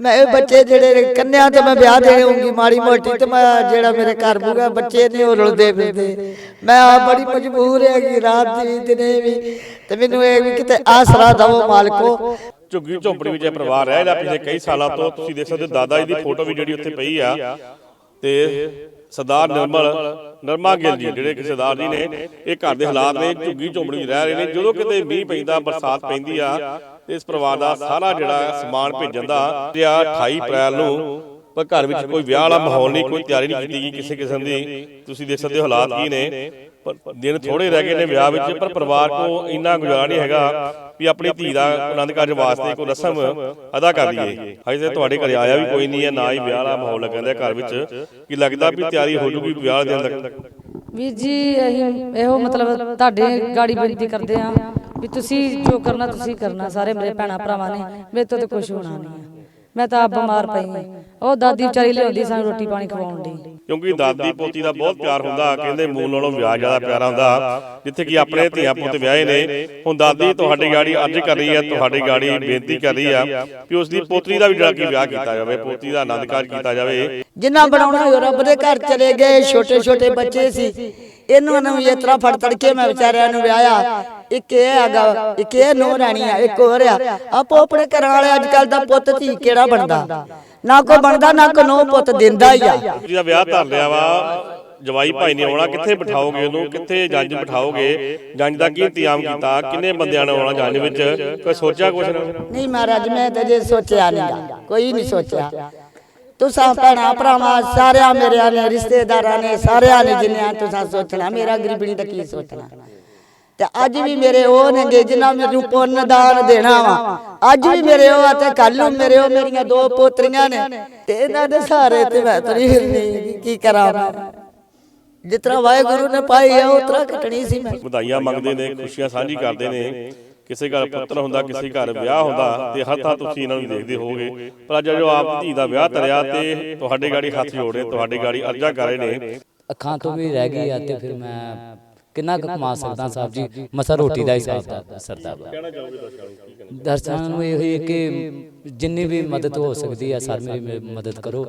ਮੈਂ ਇਹ ਬੱਚੇ ਜਿਹੜੇ ਕੰਨਿਆ ਤੇ ਮੈਂ ਵਿਆਹ ਦੇ ਹੋਊਂਗੀ ਮਾੜੀ ਮੋਟੀ ਤੇ ਮੈਂ ਜਿਹੜਾ ਮੇਰੇ ਘਰ ਬੂਗਾ ਬੱਚੇ ਨੇ ਉਹ ਰੁਲਦੇ ਫਿਰਦੇ। ਮੈਂ ਆ ਬੜੀ ਮਜਬੂਰ ਹੈਗੀ ਰਾਤ ਦੀ ਦਿਨੇ ਵੀ। ਤੇ ਮੈਨੂੰ ਇਹ ਵੀ ਕਿਤੇ ਆਸਰਾ ਦਵੋ ਮਾਲਕੋ। ਝੁੱਗੀ ਝੌਂਪੜੀ ਵਿੱਚ ਇਹ ਪਰਿਵਾਰ ਰਹਿ ਰਿਹਾ ਪਿਛਲੇ ਕਈ ਸਾਲਾਂ ਤੋਂ ਤੁਸੀਂ ਦੇਖ ਸਕਦੇ ਹੋ ਦਾਦਾ ਜੀ ਦੀ ਫੋਟੋ ਵੀ ਜਿਹੜੀ ਉੱਥੇ ਪਈ ਆ। ਤੇ ਸਰਦਾਰ ਨਿਰਮਲ ਨਰਮਾ ਗਿੱਲ ਜੀ ਜਿਹੜੇ ਕਿ ਸਰਦਾਰ ਜੀ ਨੇ ਇਹ ਘਰ ਦੇ ਹਾਲਾਤ ਨੇ ਝੁੱਗੀ ਝੌਂਪੜੀ ਵਿੱਚ ਰਹਿ ਰਹੇ ਨੇ। ਜਦੋਂ ਕਿਤੇ ਮੀਂਹ ਪੈਂਦਾ ਬਰਸਾਤ ਪੈਂਦੀ ਆ ਤੇ ਇਸ ਪਰਿਵਾਰ ਦਾ ਸਾਰਾ ਜਿਹੜਾ ਸਮਾਨ ਭੇਜਣ ਦਾ ਤੇ ਆ 28 ਅਪ੍ਰੈਲ ਨੂੰ ਪਰ ਘਰ ਵਿੱਚ ਕੋਈ ਵਿਆਹ ਵਾਲਾ ਮਾਹੌਲ ਨਹੀਂ ਕੋਈ ਤਿਆਰੀ ਨਹੀਂ ਕੀਤੀ ਗਈ ਕਿਸੇ ਕਿਸਮ ਦੀ। ਤੁਸੀਂ ਦੇਖ ਸਕਦੇ ਹੋ ਹਾਲਾਤ ਕੀ ਨੇ। ਪਰ ਦਿਨ ਥੋੜੇ ਰਹਿ ਗਏ ਨੇ ਵਿਆਹ ਵਿੱਚ ਪਰ ਪਰਿਵਾਰ ਕੋ ਇੰਨਾ ਗੁਜ਼ਾਰਾ ਨਹੀਂ ਹੈਗਾ ਵੀ ਆਪਣੀ ਧੀ ਦਾ ਆਨੰਦ ਕਾਰਜ ਵਾਸਤੇ ਕੋਈ ਰਸਮ ਅਦਾ ਕਰ ਲਈਏ। ਹਜੇ ਤੇ ਤੁਹਾਡੇ ਘਰੇ ਆਇਆ ਵੀ ਕੋਈ ਨਹੀਂ ਹੈ ਨਾ ਹੀ ਵਿਆਹ ਵਾਲਾ ਮਾਹੌਲ ਲੱਗਣ ਦਾ ਘਰ ਵਿੱਚ ਕੀ ਲੱਗਦਾ ਵੀ ਤਿਆਰੀ ਹੋ ਜੂਗੀ ਵਿਆਹ ਦੇ ਅੰਦਰ। ਵੀਰ ਜੀ ਅਸੀਂ ਇਹੋ ਮਤਲਬ ਤੁਹਾਡੇ ਗਾੜੀ ਬੇਨਤੀ ਕਰਦੇ ਆ ਵੀ ਤੁਸੀਂ ਜੋ ਕਰਨਾ ਤੁਸੀਂ ਕਰਨਾ ਸਾਰੇ ਮੇਰੇ ਭੈਣਾ ਭਰਾਵਾਂ ਨੇ ਮੇਰੇ ਤੋਂ ਤੇ ਕੁਝ ਹੋਣਾ ਨਹੀਂ। ਮੈਂ ਤਾਂ ਆਪ ਬਿਮਾਰ ਪਈ ਹਾਂ। ਉਹ ਦਾਦੀ ਵਿਚਾਰੀ ਲਿਆਉਂਦੀ ਸਾਨੂੰ ਰੋਟੀ ਪਾਣੀ ਖਵਾਉਣ ਦੀ। ਕਿਉਂਕਿ ਦਾਦੀ ਪੋਤੀ ਦਾ ਬਹੁਤ ਪਿਆਰ ਹੁੰਦਾ ਕਹਿੰਦੇ ਮੂਲ ਨਾਲੋਂ ਵਿਆਹ ਜ਼ਿਆਦਾ ਪਿਆਰਾ ਹੁੰਦਾ ਜਿੱਥੇ ਕਿ ਆਪਣੇ ਧੀਆਂ ਪੁੱਤ ਵਿਆਹੇ ਨੇ ਹੁਣ ਦਾਦੀ ਤੁਹਾਡੀ ਗਾੜੀ ਅੱਜ ਕਰ ਰਹੀ ਹੈ ਤੁਹਾਡੀ ਗਾੜੀ ਬੇਨਤੀ ਕਰ ਰਹੀ ਆ ਕਿ ਉਸ ਦੀ ਪੋਤਰੀ ਦਾ ਵੀ ਜਿਹੜਾ ਕਿ ਵਿਆਹ ਕੀਤਾ ਜਾਵੇ ਪੋਤਰੀ ਦਾ ਆਨੰਦ ਕਾਰਜ ਕੀਤਾ ਜਾਵੇ। ਜਿੰਨਾ ਬਣਾਉਣਾ ਹੋਇਆ ਰੱਬ ਦੇ ਘਰ ਚਲੇ ਗਏ ਛੋਟੇ ਛੋਟੇ ਬੱਚੇ ਸੀ। ਇਹਨਾਂ ਨੂੰ ਇਸ ਤਰ੍ਹਾਂ ਫੜ ਤੜ ਕੇ ਮੈਂ ਵਿਚਾਰਿਆਂ ਨੂੰ ਵਿਆਹਿਆ। ਇੱਕ ਇਹ ਹੈਗਾ ਇੱਕ ਇਹ ਨੋ ਰਾਣੀ ਆ ਇੱਕ ਹੋਰ ਆ। ਆਪੋ ਆਪਣੇ ਘਰਾਂ ਵਾਲੇ ਅੱਜ ਕੱਲ ਦਾ ਪੁੱਤ ਧੀ ਕਿਹੜਾ ਬਣਦਾ? ਨਾ ਕੋ ਬਣਦਾ ਨਾ ਕੋ ਨੋ ਪੁੱਤ ਦਿੰਦਾ ਹੀ ਆ। ਪੋਤਰੀ ਦਾ ਵਿਆਹ ਧਰ ਲਿਆ ਵਾ ਜਵਾਈ ਭਾਈ ਨੇ ਆਉਣਾ ਕਿੱਥੇ ਬਿਠਾਓਗੇ ਉਹਨੂੰ? ਕਿੱਥੇ ਜੰਜ ਬਿਠਾਓਗੇ? ਜੰਜ ਦਾ ਕੀ ਇੰਤਜ਼ਾਮ ਕੀਤਾ? ਕਿੰਨੇ ਬੰਦਿਆਂ ਨੇ ਆਉਣਾ ਜੰਜ ਵਿੱਚ? ਕੋਈ ਸੋਚਿਆ ਕੁਛ? ਨਹੀਂ ਮਹਾਰਾਜ ਮੈਂ ਤਾਂ ਜੇ ਸੋਚਿਆ ਨਹੀਂ ਕੋਈ ਨਹੀਂ ਸੋਚਿਆ। ਤੁਸਾਂ ਭੈਣਾਂ ਭਰਾਵਾਂ ਸਾਰਿਆਂ ਮੇਰਿਆਂ ਨੇ ਰਿਸ਼ਤੇਦਾਰਾਂ ਨੇ ਸਾਰਿਆਂ ਨੇ ਜਿੰਨਿਆਂ ਤੁਸਾਂ ਸੋਚਣਾ ਮੇਰਾ ਗਰੀਬਣੀ ਦਾ ਕੀ ਸੋਚਣਾ? ਤੇ ਅੱਜ ਵੀ ਮੇਰੇ ਉਹ ਨੇਗੇ ਜਿਨ੍ਹਾਂ ਮੈਨੂੰ ਪੁੰਨ ਦਾਨ ਦੇਣਾ ਵਾ। ਅੱਜ ਵੀ ਮੇਰੇ ਉਹ ਆ ਤੇ ਕੱਲ ਨੂੰ ਮੇਰੇ ਉਹ ਮੇਰੀਆਂ ਦੋ ਪੋਤਰੀਆਂ ਨੇ। ਤੇ ਇਹਨਾਂ ਦੇ ਸਾਰੇ ਤੇ ਮੈਂ ਤਰੀ ਫਿਰਨੀ ਕੀ ਕਰਾਂ ਮੈਂ? ਜਿਤਨਾ ਵਾਹਿਗੁਰੂ ਨੇ ਪਾਈ ਆ ਉਤਰਾ ਕੱਟਣੀ ਸੀ ਮੈਂ। ਵਧਾਈਆਂ ਮੰਗਦੇ ਨੇ ਖੁਸ਼ੀਆਂ ਸਾਂਝੀ ਕਰਦੇ ਨੇ। ਕਿਸੇ ਘਰ ਪੁੱਤਰ ਹੁੰਦਾ ਕਿਸੇ ਘਰ ਵਿਆਹ ਹੁੰਦਾ ਤੇ ਹਰ ਥਾਂ ਤੁਸੀਂ ਇਹਨਾਂ ਨੂੰ ਦੇਖਦੇ ਹੋਵੋਗੇ। ਪਰ ਅੱਜ ਜੋ ਆਪ ਧੀ ਦਾ ਵਿਆਹ ਧਰਿਆ ਤੇ ਤੁਹਾਡੇ ਗਾੜੀ ਹੱਥ ਜੋੜੇ ਤੁਹਾਡੇ ਗਾੜੀ ਅਰਜ਼ਾ ਕਰ ਰਹੇ ਨੇ ਅੱਖਾਂ ਤੋਂ ਵੀ ਰਹਿ ਗਈ ਆ ਤੇ ਫਿਰ ਮੈਂ ਕਿੰਨਾ ਕੁ ਕਮਾ ਸਕਦਾ ਸਾਹਿਬ ਜੀ? ਮਸਾ ਰੋਟੀ ਦਾ ਹਿਸਾਬ ਦਾ ਸਰਦਾ ਦਰਸ਼ਕਾਂ ਨੂੰ ਇਹ ਹੈ ਕਿ ਜਿੰਨੀ ਵੀ ਮਦਦ ਹੋ ਸਕਦੀ ਹੈ ਸਰ ਮੇਰੀ ਮਦਦ ਕਰੋ।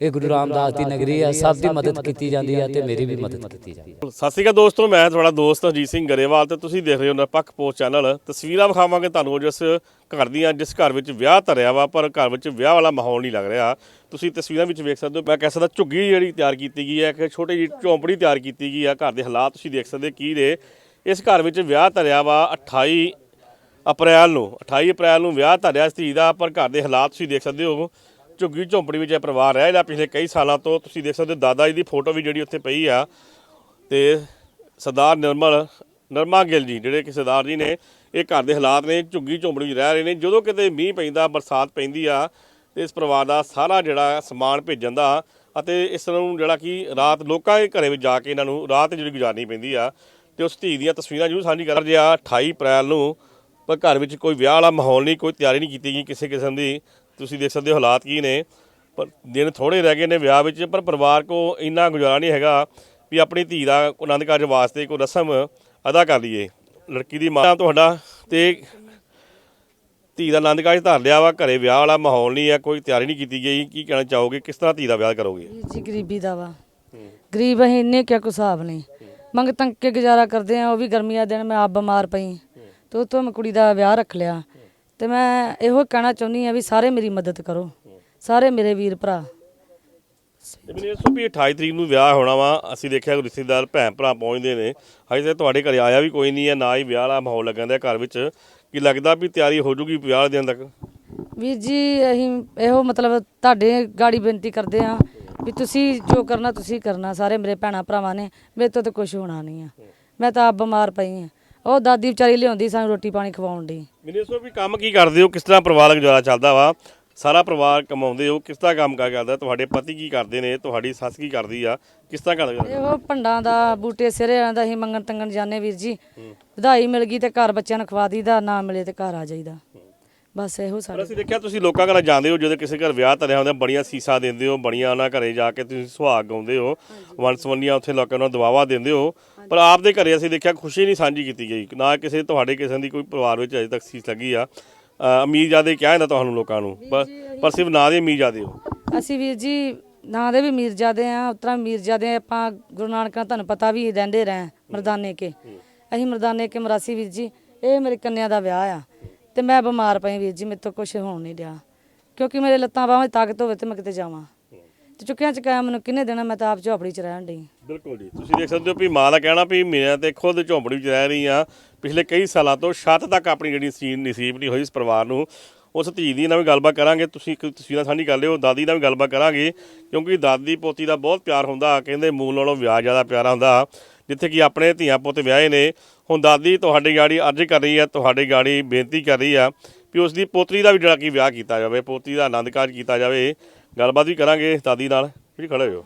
ਇਹ ਗੁਰੂ ਰਾਮਦਾਸ ਦੀ ਨਗਰੀ ਹੈ ਸਭ ਦੀ ਮਦਦ ਕੀਤੀ ਜਾਂਦੀ ਹੈ ਤੇ ਮੇਰੀ ਵੀ ਮਦਦ ਕੀਤੀ ਜਾਂਦੀ ਹੈ ਸਤਿ ਸ਼੍ਰੀ ਅਕਾਲ ਦੋਸਤੋ ਮੈਂ ਤੁਹਾਡਾ ਦੋਸਤ ਅਜੀਤ ਸਿੰਘ ਗਰੇਵਾਲ ਤੇ ਤੁਸੀਂ ਦੇਖ ਰਹੇ ਹੋ ਨਿਰਪੱਖ ਪੋਸਟ ਚੈਨਲ। ਤਸਵੀਰਾਂ ਵਿਖਾਵਾਂਗੇ ਤੁਹਾਨੂੰ ਜਿਸ ਘਰ ਦੀਆਂ ਜਿਸ ਘਰ ਵਿੱਚ ਵਿਆਹ ਧਰਿਆ ਵਾ ਪਰ ਘਰ ਵਿੱਚ ਵਿਆਹ ਵਾਲਾ ਮਾਹੌਲ ਨਹੀਂ ਲੱਗ ਰਿਹਾ। ਤੁਸੀਂ ਤਸਵੀਰਾਂ ਵਿੱਚ ਵੇਖ ਸਕਦੇ ਹੋ ਮੈਂ ਕਹਿ ਸਕਦਾ ਝੁੱਗੀ ਜਿਹੜੀ ਤਿਆਰ ਕੀਤੀ ਗਈ ਹੈ ਕਿ ਛੋਟੀ ਜਿਹੀ ਝੌਂਪੜੀ ਤਿਆਰ ਕੀਤੀ ਗਈ ਆ ਘਰ ਦੇ ਹਾਲਾਤ ਤੁਸੀਂ ਦੇਖ ਸਕਦੇ ਕੀ ਨੇ। ਇਸ ਘਰ ਵਿੱਚ ਵਿਆਹ ਧਰਿਆ ਵਾ 28 ਅਪ੍ਰੈਲ ਨੂੰ 28 ਅਪ੍ਰੈਲ ਨੂੰ ਵਿਆਹ ਧਰਿਆ ਸੀ ਧੀ ਦਾ ਪਰ ਘਰ ਦੇ ਹਾਲਾਤ ਤੁਸੀਂ ਦੇਖ ਸਕਦੇ ਹੋ। ਝੁੱਗੀ ਝੌਂਪੜੀ ਵਿੱਚ ਇਹ ਪਰਿਵਾਰ ਰਹਿ। ਰਿਹਾ ਪਿਛਲੇ ਕਈ ਸਾਲਾਂ ਤੋਂ ਤੁਸੀਂ ਦੇਖ ਸਕਦੇ ਹੋ, ਦਾਦਾ ਜੀ ਦੀ ਫੋਟੋ ਵੀ ਜਿਹੜੀ ਉੱਥੇ ਪਈ ਆ ਤੇ ਸਰਦਾਰ ਨਿਰਮਲ, ਨਰਮਾ ਗਿੱਲ ਜੀ, ਜਿਹੜੇ ਕਿ ਸਰਦਾਰ ਜੀ ਨੇ ਇਹ ਘਰ ਦੇ ਹਾਲਾਤ ਨੇ, ਝੁੱਗੀ ਝੌਂਪੜੀ ਵਿੱਚ ਰਹਿ ਰਹੇ ਨੇ। ਜਦੋਂ ਕਿਤੇ ਮੀਂਹ ਪੈਂਦਾ, ਬਰਸਾਤ ਪੈਂਦੀ ਆ, ਤੇ ਇਸ ਪਰਿਵਾਰ ਦਾ ਸਾਰਾ ਜਿਹੜਾ ਸਮਾਨ ਭੇਜਣ ਦਾ ਅਤੇ ਇਸ ਨੂੰ ਜਿਹੜਾ ਕਿ ਰਾਤ ਲੋਕਾਂ ਦੇ ਘਰੇ ਵਿੱਚ ਜਾ ਕੇ ਇਹਨਾਂ ਨੂੰ ਰਾਤ ਜਿਹੜੀ ਗੁਜ਼ਾਰਨੀ ਪੈਂਦੀ ਆ ਤੇ ਉਸ ਧੀ ਦੀਆਂ ਤਸਵੀਰਾਂ ਜ਼ਰੂਰ ਸਾਂਝੀ ਕਰ ਜੇ ਆ। 28 ਅਪ੍ਰੈਲ ਨੂੰ ਪਰ ਘਰ ਵਿੱਚ ਕੋਈ ਵਿਆਹ ਵਾਲਾ ਮਾਹੌਲ ਨਹੀਂ, ਕੋਈ ਤਿਆਰੀ ਨਹੀਂ ਕੀਤੀ ਗਈ ਕਿਸੇ ਕਿਸਮ ਦੀ। ਤੁਸੀਂ ਦੇਖ ਸਕਦੇ ਹੋ ਹਾਲਾਤ ਕੀ ਨੇ। ਪਰ ਦਿਨ ਥੋੜੇ ਰਹਿ ਗਏ ਨੇ ਵਿਆਹ ਵਿੱਚ, ਪਰ ਪਰਿਵਾਰ ਕੋ ਇੰਨਾ ਗੁਜ਼ਾਰਾ ਨਹੀਂ ਹੈਗਾ ਵੀ ਆਪਣੀ ਧੀ ਦਾ ਆਨੰਦ ਕਾਰਜ ਵਾਸਤੇ ਕੋਈ ਰਸਮ ਅਦਾ ਕਰ ਲਈਏ। ਲੜਕੀ ਦੀ ਮਾਂ ਤੁਹਾਡਾ ਤੇ ਧੀ ਦਾ ਆਨੰਦ ਕਾਰਜ ਧਰ ਲਿਆ ਵਾ, ਘਰੇ ਵਿਆਹ ਵਾਲਾ ਮਾਹੌਲ ਨਹੀਂ ਹੈ ਕੋਈ ਤਿਆਰੀ ਨਹੀਂ ਕੀਤੀ ਗਈ। ਕੀ ਕਹਿਣਾ ਚਾਹੋਗੇ? ਕਿਸ ਤਰ੍ਹਾਂ ਧੀ ਦਾ ਵਿਆਹ ਕਰੋਗੇ? ਵੀਰ ਜੀ, ਗਰੀਬੀ ਦਾ ਵਾ। ਗਰੀਬ ਅਸੀਂ ਇੰਨੇ ਕਿਆ ਕੋ ਹਿਸਾਬ ਨਹੀਂ। ਮੰਗ ਤੰਗ ਕੇ ਗੁਜ਼ਾਰਾ ਕਰਦੇ ਆ, ਉਹ ਵੀ ਗਰਮੀਆਂ ਦੇ ਦਿਨ ਮੈਂ ਆਪ ਬਿਮਾਰ ਪਈ। ਤੇ ਉਤੋਂ ਮੈਂ ਕੁੜੀ ਦਾ ਵਿਆਹ ਰੱਖ ਲਿਆ। ਤੇ ਮੈਂ ਇਹੋ ਕਹਿਣਾ ਚਾਹੁੰਦੀ ਆ ਵੀ ਸਾਰੇ ਮੇਰੀ ਮਦਦ ਕਰੋ। ਸਾਰੇ ਮੇਰੇ ਵੀਰ ਭਰਾ। ਤੇ ਮੈਨੂੰ ਦੱਸੋ ਵੀ 28 ਤਰੀਕ ਨੂੰ ਵਿਆਹ ਹੋਣਾ ਵਾ ਅਸੀਂ ਦੇਖਿਆ ਕਿ ਰਿਸ਼ਤੇਦਾਰ ਭੈਣ ਭਰਾ ਪਹੁੰਚਦੇ ਨੇ। ਹਜੇ ਤੇ ਤੁਹਾਡੇ ਘਰੇ ਆਇਆ ਵੀ ਕੋਈ ਨਹੀਂ ਹੈ ਨਾ ਹੀ ਵਿਆਹ ਵਾਲਾ ਮਾਹੌਲ ਲੱਗਣ ਦਾ ਘਰ ਵਿੱਚ। ਕੀ ਲੱਗਦਾ ਵੀ ਤਿਆਰੀ ਹੋ ਜੂਗੀ ਵਿਆਹ ਦੇ ਦਿਨ ਤੱਕ? ਵੀਰ ਜੀ ਅਸੀਂ ਇਹੋ ਮਤਲਬ ਤੁਹਾਡੇ ਗਾੜੀ ਬੇਨਤੀ ਕਰਦੇ ਆ ਵੀ ਤੁਸੀਂ ਜੋ ਕਰਨਾ ਤੁਸੀਂ ਕਰਨਾ। ਸਾਰੇ ਮੇਰੇ ਭੈਣਾ ਭਰਾਵਾਂ ਨੇ ਮੇਰੇ ਤੋਂ ਤੇ ਕੁਝ ਹੋਣਾ ਨਹੀਂ ਆ। ਮੈਂ ਤਾਂ ਆਪ ਬਿਮਾਰ ਪਈ ਹਾਂ। ਉਹ ਦਾਦੀ ਵਿਚਾਰੀ ਲਿਆਉਂਦੀ ਸਾਨੂੰ ਰੋਟੀ ਪਾਣੀ ਖਵਾਉਣ ਦੀ। ਮੈਨੂੰ ਦੱਸੋ ਵੀ ਕੰਮ ਕੀ ਕਰਦੇ ਹੋ? ਕਿਸ ਤਰ੍ਹਾਂ ਪਰਿਵਾਰਕ ਗੁਜ਼ਾਰਾ ਚੱਲਦਾ ਵਾ? ਸਾਰਾ ਪਰਿਵਾਰ ਕਮਾਉਂਦੇ ਹੋ। ਕਿਸ ਤਰ੍ਹਾਂ ਕੰਮ ਕਾਰ ਕਰਦਾ? ਤੁਹਾਡੇ ਪਤੀ ਕੀ ਕਰਦੇ ਨੇ? ਤੁਹਾਡੀ ਸੱਸ ਕੀ ਕਰਦੀ ਆ? ਕਿਸ ਤਰ੍ਹਾਂ ਕਰਦਾ ਇਹੋ ਭੰਡਾਂ ਦਾ ਬੂਟੇ ਸਿਰੇ ਆਂਦਾ ਅਸੀਂ ਮੰਗਣ ਤੰਗਣ ਜਾਂਦੇ ਵੀਰ ਜੀ। ਵਧਾਈ ਮਿਲ ਗਈ ਤੇ ਘਰ ਬੱਚਿਆਂ ਨੂੰ ਖਵਾ ਦੀਦਾ ਨਾ ਮਿਲੇ ਤੇ ਘਰ ਆ ਜਾਈਦਾ। ਬਸ ਇਹੋ ਪਰ ਅਸੀਂ ਦੇਖਿਆ ਤੁਸੀਂ ਲੋਕਾਂ ਘਰਾਂ ਜਾਂਦੇ ਹੋ ਜਦੋਂ ਕਿਸੇ ਘਰ ਵਿਆਹ ਧਰਿਆ ਹੁੰਦਾ ਬੜੀਆਂ ਸੀਸਾ ਦਿੰਦੇ ਹੋ ਬੜੀਆਂ ਉਹਨਾਂ ਘਰੇ ਜਾ ਕੇ ਤੁਸੀਂ ਸੁਹਾਗ ਗਾਉਂਦੇ ਹੋ ਵੰਸਵੰਨੀਆਂ ਉੱਥੇ ਲੋਕਾਂ ਨੂੰ ਦਵਾਵਾ ਦਿੰਦੇ ਹੋ। ਪਰ ਆਪਦੇ ਘਰੇ ਅਸੀਂ ਦੇਖਿਆ ਖੁਸ਼ੀ ਨਹੀਂ ਸਾਂਝੀ ਕੀਤੀ ਗਈ। ਨਾ ਕਿਸੇ ਤੁਹਾਡੇ ਕਿਸੇ ਦੀ ਕੋਈ ਪਰਿਵਾਰ ਵਿੱਚ ਅਜੇ ਤੱਕ ਸੀਸ ਲੱਗੀ ਆ। ਅ, ਅਮੀਰਜ਼ਾਦੇ ਕਿਹਾ ਜਾਂਦਾ ਤੁਹਾਨੂੰ ਲੋਕਾਂ ਨੂੰ? ਪਰ ਪਰ ਸਿਰਫ ਨਾਂ ਦੇ ਅਮੀਰਜ਼ਾਦੇ ਹੋ। ਅਸੀਂ ਵੀਰ ਜੀ ਨਾਂ ਦੇ ਵੀ ਮੀਰਜ਼ਾਦੇ ਆ ਉਤਰਾ ਮੀਰਜ਼ਾਦੇ ਆਪਾਂ ਗੁਰੂ ਨਾਨਕ ਤੁਹਾਨੂੰ ਪਤਾ ਵੀ ਰਹਿੰਦੇ ਰਹੇ ਮਰਦਾਨੇ ਕੇ। ਅਸੀਂ ਮਰਦਾਨੇ ਕੇ ਮਰਾਸੀ ਵੀਰ ਜੀ ਇਹ ਮੇਰੀ ਕੰਨਿਆ ਦਾ ਵਿਆਹ ਆ। ਤੇ ਮੈਂ ਬਿਮਾਰ ਪਈ ਵੀਰ ਜੀ, ਮੇਰੇ ਤੋਂ ਕੁਝ ਹੋਣ ਨਹੀਂ ਰਿਹਾ ਕਿਉਂਕਿ ਮੇਰੇ ਲੱਤਾਂ ਬਾਹਾਂ 'ਚ ਤਾਕਤ ਹੋਵੇ ਤੇ ਮੈਂ ਕਿਤੇ ਜਾਵਾਂ। ਤੇ ਚੁੱਕਿਆਂ ਚੁਕਾਇਆ ਮੈਨੂੰ ਕਿੰਨੇ ਦੇਣਾ ਮੈਂ ਤਾਂ ਆਪ ਝੋਪੜੀ 'ਚ ਰਹਿਣ ਡਈ। ਬਿਲਕੁਲ ਜੀ। ਤੁਸੀਂ ਦੇਖ ਸਕਦੇ ਹੋ ਵੀ ਮਾਂ ਦਾ ਕਹਿਣਾ ਵੀ ਮੈਂ ਤੇ ਖੁਦ ਝੌਂਪੜੀ ਵਿੱਚ ਰਹਿ ਰਹੀ ਆ ਪਿਛਲੇ ਕਈ ਸਾਲਾਂ ਤੋਂ ਛੱਤ ਤੱਕ ਆਪਣੀ ਜਿਹੜੀ ਸੀ ਨਸੀਬ ਨਹੀਂ ਹੋਈ ਇਸ ਪਰਿਵਾਰ ਨੂੰ। ਉਸ ਧੀ ਦੀ ਨਾਲ ਵੀ ਗੱਲਬਾਤ ਕਰਾਂਗੇ। ਤੁਸੀਂ ਇੱਕ ਤਸਵੀਰਾਂ ਸਾਂਝੀ ਕਰ ਲਿਓ, ਦਾਦੀ ਨਾਲ ਵੀ ਗੱਲਬਾਤ ਕਰਾਂਗੇ। ਕਿਉਂਕਿ ਦਾਦੀ ਪੋਤੀ ਦਾ ਬਹੁਤ ਪਿਆਰ ਹੁੰਦਾ, ਕਹਿੰਦੇ ਮੂਲ ਨਾਲੋਂ ਵਿਆਹ ਜ਼ਿਆਦਾ ਪਿਆਰਾ ਹੁੰਦਾ। ਜਿੱਥੇ ਕਿ ਆਪਣੇ ਧੀਆਂ ਪੁੱਤ ਵਿਆਹੇ ਨੇ। ਹੁਣ ਦਾਦੀ ਤੁਹਾਡੀ ਗਾੜੀ ਅਰਜ਼ ਕਰ ਰਹੀ ਹੈ, ਤੁਹਾਡੀ ਗਾੜੀ ਬੇਨਤੀ ਕਰ ਰਹੀ ਆ ਵੀ ਉਸ ਦੀ ਪੋਤਰੀ ਦਾ ਵੀ ਜਿਹੜਾ ਕਿ ਵਿਆਹ ਕੀਤਾ ਜਾਵੇ, ਪੋਤਰੀ ਦਾ ਆਨੰਦ ਕਾਰਜ ਕੀਤਾ ਜਾਵੇ। ਗੱਲਬਾਤ ਵੀ ਕਰਾਂਗੇ ਦਾਦੀ ਨਾਲ ਵੀ ਖੜੇ ਹੋ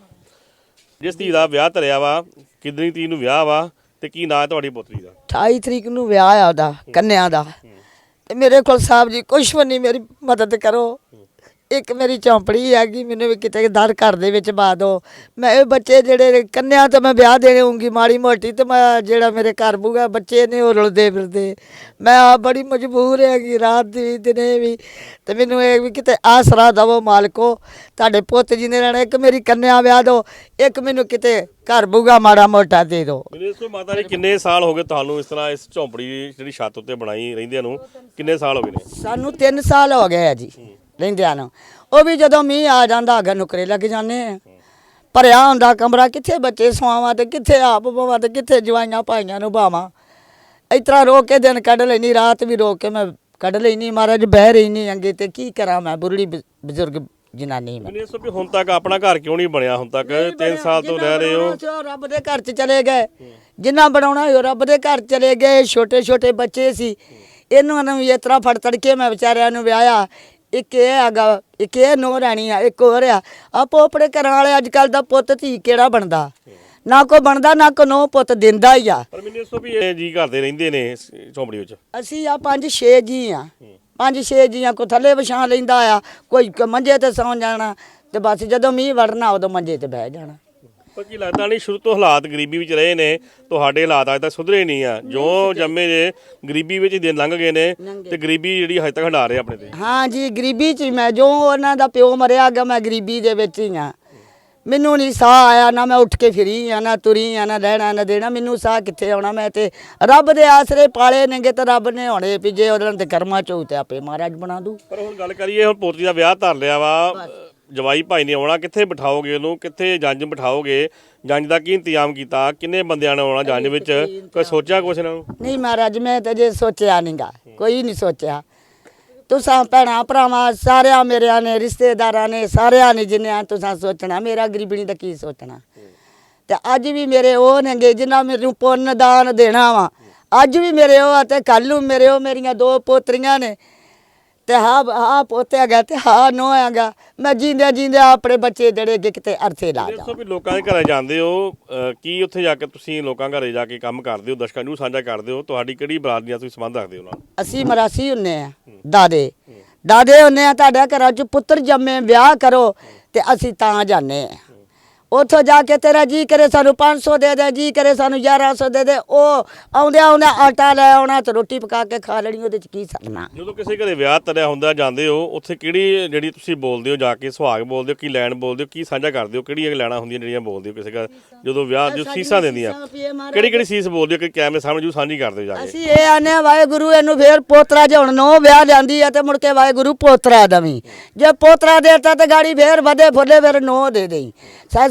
ਜਿਸ ਧੀ ਦਾ ਵਿਆਹ ਧਰਿਆ ਵਾ, ਕਿੰਨੀ ਧੀ ਨੂੰ ਵਿਆਹ ਵਾ ਤੇ ਕੀ ਨਾਂ ਹੈ ਤੁਹਾਡੀ ਪੋਤਰੀ ਦਾ? 28 ਤਰੀਕ ਨੂੰ ਵਿਆਹ ਆ ਉਹਦਾ, ਕੰਨਿਆ ਦਾ। ਤੇ ਮੇਰੇ ਕੋਲ ਸਾਹਿਬ ਜੀ, ਕੁਛ ਵੀ ਨਹੀਂ, ਮੇਰੀ ਮਦਦ ਕਰੋ। ਇੱਕ ਮੇਰੀ ਚੌਂਪੜੀ ਹੈਗੀ ਮੈਨੂੰ ਵੀ ਕਿਤੇ ਦਰ ਘਰ ਦੇ ਵਿੱਚ ਪਾ ਦਿਓ ਮੈਂ ਇਹ ਬੱਚੇ ਜਿਹੜੇ ਕੰਨਿਆ ਤਾਂ ਮੈਂ ਵਿਆਹ ਦੇਵਾਂਗੀ ਮਾੜੀ ਮੋਟੀ ਤੇ ਮੈਂ ਜਿਹੜਾ ਮੇਰੇ ਘਰ ਬੂਗਾ ਬੱਚੇ ਨੇ ਉਹ ਰੁਲਦੇ ਫਿਰਦੇ। ਮੈਂ ਆ ਬੜੀ ਮਜਬੂਰ ਹੈਗੀ ਰਾਤ ਦੀ ਦਿਨੇ ਵੀ। ਤੇ ਮੈਨੂੰ ਇਹ ਵੀ ਕਿਤੇ ਆਸਰਾ ਦਵੋ ਮਾਲਕੋ ਤੁਹਾਡੇ ਪੁੱਤ ਜੀ ਨੇ ਰਹਿਣਾ ਇੱਕ ਮੇਰੀ ਕੰਨਿਆ ਵਿਆਹ ਦਿਓ ਇੱਕ ਮੈਨੂੰ ਕਿਤੇ ਘਰ ਬੂਗਾ ਮਾੜਾ ਮੋਟਾ ਦੇ ਦਿਓ ਮੈਨੂੰ ਇਸ ਤੋਂ ਮਾਤਾ ਜੀ ਕਿੰਨੇ ਸਾਲ ਹੋ ਗਏ ਤੁਹਾਨੂੰ ਇਸ ਤਰ੍ਹਾਂ ਇਸ ਝੌਂਪੜੀ ਜਿਹੜੀ ਛੱਤ ਉੱਤੇ ਬਣਾਈ ਰਹਿੰਦਿਆਂ ਨੂੰ? ਕਿੰਨੇ ਸਾਲ ਹੋ ਗਏ ਨੇ? ਸਾਨੂੰ 3 ਸਾਲ ਹੋ ਗਏ ਆ ਜੀ। ਰਹਿੰਦਿਆਂ ਨੂੰ। ਉਹ ਵੀ ਜਦੋਂ ਮੀਂਹ ਆ ਜਾਂਦਾ ਅਗਾ ਨੁਕਰੇ ਲੱਗ ਜਾਂਦੇ ਆ। ਭਰਿਆ ਹੁੰਦਾ ਕਮਰਾ ਕਿੱਥੇ ਬੱਚੇ ਸਵਾਵਾਂ ਤੇ ਕਿੱਥੇ ਆਪ ਬਵਾਂ ਤੇ ਕਿੱਥੇ ਜਵਾਈਆਂ ਭਾਈਆਂ ਨੂੰ ਬਾਵਾਂ। ਇਸ ਤਰ੍ਹਾਂ ਰੋ ਕੇ ਦਿਨ ਕੱਢ ਲੈਣੀ ਰਾਤ ਵੀ ਰੋ ਕੇ ਮੈਂ ਕੱਢ ਲੈਣੀ ਮਹਾਰਾਜ ਬਹਿ ਰਹੀ ਨਹੀਂ ਅੰਗੇ ਤੇ ਕੀ ਕਰਾਂ ਮੈਂ ਬੁਰੜੀ ਬਜ਼ੁਰਗ ਜਨਾਨੀ ਮੈਂ। ਮੈਨੂੰ ਵੀ ਹੁਣ ਤੱਕ ਆਪਣਾ ਘਰ ਕਿਉਂ ਨਹੀਂ ਬਣਿਆ ਹੁਣ ਤੱਕ? 3 ਸਾਲ ਤੋਂ ਰਹਿ ਰਹੇ ਹੋ। ਰੱਬ ਦੇ ਘਰ ਚ ਚਲੇ ਗਏ। ਜਿੰਨਾ ਬਣਾਉਣਾ ਉਹ ਰੱਬ ਦੇ ਘਰ ਚਲੇ ਗਏ। ਛੋਟੇ ਛੋਟੇ ਬੱਚੇ ਸੀ। ਇਹਨੂੰ ਨੂੰ ਵੀ ਇਸ ਤਰ੍ਹਾਂ ਫੜ ਤੜ ਕੇ ਮੈਂ ਵਿਚਾਰਿਆਂ ਨੂੰ ਵਿਆਹਿਆ। ਇੱਕ ਇਹ ਹੈਗਾ ਇੱਕ ਇਹ ਨੋ ਰਾਣੀ ਆ ਇੱਕ ਹੋਰ ਆ। ਆਪੋ ਆਪਣੇ ਘਰਾਂ ਵਾਲੇ ਅੱਜ ਕੱਲ ਦਾ ਪੁੱਤ ਧੀ ਕਿਹੜਾ ਬਣਦਾ? ਨਾ ਕੋ ਬਣਦਾ ਨਾ ਕੋ ਨੋ ਪੁੱਤ ਦਿੰਦਾ ਹੀ ਆ। ਪਰ ਮੈਨੂੰ ਤੋਂ ਵੀ ਇਹ ਜੀ ਕਰਦੇ ਰਹਿੰਦੇ ਨੇ ਇਸ ਝੌਂਪੜੀ ਵਿੱਚ? ਅਸੀਂ ਆ ਪੰਜ ਛੇ ਜੀ ਆ। ਪੰਜ ਛੇ ਜੀਆਂ ਕੋ ਥੱਲੇ ਵਿਛਾਂ ਲੈਂਦਾ ਆ ਕੋਈ ਕ- ਮੰਜੇ ਤੇ ਸੌਂ ਜਾਣਾ ਤੇ ਬਸ ਜਦੋਂ ਮੀਂਹ ਵੜਨਾ ਉਦੋਂ ਮੰਜੇ ਤੇ ਬਹਿ ਜਾਣਾ। ਪਰ ਕੀ ਲੱਗਦਾ ਨਹੀਂ ਸ਼ੁਰੂ ਤੋਂ ਹਾਲਾਤ ਗਰੀਬੀ ਵਿੱਚ ਰਹੇ ਨੇ ਤੁਹਾਡੇ ਹਾਲਾਤ ਅਜੇ ਤੱਕ ਸੁਧਰੇ ਨਹੀਂ ਆ। ਜੋ ਜੰਮੇ ਜੇ ਗਰੀਬੀ ਵਿੱਚ ਹੀ ਦਿਨ ਲੰਘ ਗਏ ਨੇ ਤੇ ਗਰੀਬੀ ਜਿਹੜੀ ਹਜੇ ਤੱਕ ਹੰਡਾ ਰਹੇ ਆਪਣੇ ਤੇ। ਹਾਂ ਜੀ ਗਰੀਬੀ ਚ ਮੈਂ ਜੋ ਉਹਨਾਂ ਦਾ ਪਿਓ ਮਰਿਆ ਗਾ ਮੈਂ ਗਰੀਬੀ ਦੇ ਵਿੱਚ ਹੀ ਆ। ਮੈਨੂੰ ਨਹੀਂ ਸਾਹ ਆਇਆ ਨਾ ਮੈਂ ਉੱਠ ਕੇ ਫਿਰੀ ਆ ਨਾ ਤੁਰੀ ਆ ਨਾ ਲੈਣਾ ਨਾ ਦੇਣਾ। ਮੈਨੂੰ ਸਾਹ ਕਿੱਥੇ ਆਉਣਾ? ਮੈਂ ਤੇ ਰੱਬ ਦੇ ਆਸਰੇ ਪਾਲੇ ਨੇਗੇ ਤੇ ਰੱਬ ਨੇ ਹੋਣੇ ਵੀ ਜੇ ਉਹਨਾਂ ਦੇ ਕਰਮਾਂ ਚੋਂ ਤੇ ਆਪੇ ਮਹਾਰਾਜ ਬਣਾ ਦੂ ਪਰ ਹੁਣ ਗੱਲ ਕਰੀਏ ਹੁਣ ਪੋਤਰੀ ਦਾ ਵਿਆਹ ਧਰ ਲਿਆ ਵਾ। ਜਵਾਈ ਭਾਈ ਨੇ ਆਉਣਾ ਕਿੱਥੇ ਬਿਠਾਓਗੇ ਉਹਨੂੰ ਕਿੱਥੇ ਜੰਜ ਬਿਠਾਓਗੇ ਜੰਜ ਦਾ ਕੀ ਇੰਤਜ਼ਾਮ ਕੀਤਾ ਕਿੰਨੇ ਬੰਦਿਆਂ ਨੇ ਆਉਣਾ ਜੰਜ ਵਿੱਚ? ਕੋਈ ਸੋਚਿਆ ਕੁਛ ਨੂੰ? ਨਹੀਂ ਮਹਾਰਾਜ ਮੈਂ ਤੇ ਜੇ ਸੋਚਿਆ ਨਹੀਂਗਾ ਕੋਈ ਨਹੀਂ ਸੋਚਿਆ। ਤੁਸਾਂ ਭੈਣਾਂ ਭਰਾਵਾਂ ਸਾਰਿਆਂ ਮੇਰਿਆਂ ਨੇ ਰਿਸ਼ਤੇਦਾਰਾਂ ਨੇ ਸਾਰਿਆਂ ਨੇ ਜਿੰਨਿਆਂ ਤੁਸਾਂ ਸੋਚਣਾ ਮੇਰਾ ਗਰੀਬਣੀ ਦਾ ਕੀ ਸੋਚਣਾ। ਤੇ ਅੱਜ ਵੀ ਮੇਰੇ ਉਹ ਨੇਗੇ ਜਿਨ੍ਹਾਂ ਮੈਨੂੰ ਪੁੰਨ ਦਾਨ ਦੇਣਾ ਵਾ। ਅੱਜ ਵੀ ਮੇਰੇ ਉਹ ਆ ਤੇ ਕੱਲ ਨੂੰ ਮੇਰੇ ਉਹ ਮੇਰੀਆਂ ਦੋ ਪੋਤਰੀਆਂ ਨੇ। ਤੇ ਹਾਂ ਹਾਂ ਪੋਤੇ ਹੈਗਾ ਤੇ ਹਾਂ ਨੋ ਹੈਗਾ। ਮੈਂ ਜਿੰਦੇ ਜਿੰਦੇ ਆਪਣੇ ਬੱਚੇ ਜਿਹੜੇ ਕਿ ਕਿਤੇ ਅਰਥੇ ਲਾ ਜਾ ਦੱਸੋ ਵੀ ਲੋਕਾਂ ਦੇ ਘਰੇ ਜਾਂਦੇ ਹੋ ਅਹ ਕੀ ਉੱਥੇ ਜਾ ਕੇ ਤੁਸੀਂ ਲੋਕਾਂ ਘਰੇ ਜਾ ਕੇ ਕੰਮ ਕਰਦੇ ਹੋ ਦਰਸ਼ਕਾਂ ਨੂੰ ਸਾਂਝਾ ਕਰਦੇ ਹੋ? ਤੁਹਾਡੀ ਕਿਹੜੀ ਬਰਾਦਰੀਆਂ ਤੁਸੀਂ ਸੰਬੰਧ ਰੱਖਦੇ ਹੋ ਨਾਲ ਅਸੀਂ ਮਰਾਸੀ ਹੁੰਨੇ ਆ ਦਾਦੇ। ਦਾਦੇ ਹੁੰਨੇ ਆ ਤੁਹਾਡੇ ਘਰਾਂ ਚ ਪੁੱਤਰ ਜੰਮੇ ਵਿਆਹ ਕਰੋ ਤੇ ਅਸੀਂ ਤਾਂ ਜਾਂਦੇ ਆ। ਉੱਥੋਂ ਜਾ ਕੇ ਤੇਰਾ ਜੀ ਕਰੇ ਸਾਨੂੰ 500 ਦੇ ਦੇ ਜੀ ਕਰੇ ਸਾਨੂੰ 1100 ਦੇ ਦੇ। ਉਹ ਆਉਂਦੇ ਆਉਂਦੇ ਆਟਾ ਲੈ ਆਉਣਾ ਤੇ ਰੋਟੀ ਪਕਾ ਕੇ ਖਾ ਲੈਣੀ ਉਹਦੇ ਚ ਕੀ ਸਰਨਾ? ਜਦੋਂ ਕਿਸੇ ਘਰੇ ਵਿਆਹ ਤਰਿਆ ਹੁੰਦਾ ਜਾਂਦੇ ਹੋ ਉੱਥੇ ਕਿਹੜੀ ਜਿਹੜੀ ਤੁਸੀਂ ਬੋਲਦੇ ਹੋ ਜਾ ਕੇ ਸੁਹਾਗ ਬੋਲਦੇ ਹੋ ਕੀ ਲੈਣ ਬੋਲਦੇ ਹੋ ਕੀ ਸਾਂਝਾ ਕਰਦੇ ਹੋ ਕਿਹੜੀਆਂ ਲੈਣਾ ਹੁੰਦੀਆਂ ਜਿਹੜੀਆਂ ਬੋਲਦੇ ਹੋ ਕਿਸੇ ਘਰ? ਜਦੋਂ ਵਿਆਹ ਜੋ ਸੀਸਾਂ ਦਿੰਦੀਆਂ। ਕਿਹੜੀ ਕਿਹੜੀ ਸੀਸ ਬੋਲਦੇ ਹੋ ਕਿ ਕੈਮਰੇ ਸਾਹਮਣੇ ਜੂ ਸਾਂਝੀ ਕਰਦੇ ਹੋ ਜਾ ਕੇ? ਅਸੀਂ ਇਹ ਆਨੇ ਵਾਹਿਗੁਰੂ ਇਹਨੂੰ ਫੇਰ ਪੋਤਰਾ ਜੇ ਹੁਣ ਨੋ ਵਿਆਹ ਲਿਆਂਦੀ ਆ ਤੇ ਮੁੜ ਕੇ ਵਾਹਿਗੁਰੂ ਪੋਤਰਾ ਦਵੀਂ। ਜੇ ਪੋਤਰਾ ਦੇਤਾ ਤੇ ਗਾੜੀ ਫੇਰ ਵਧੇ ਫੁੱਲੇ ਫੇਰ ਨੋ ਦੇ ਦੇਈ।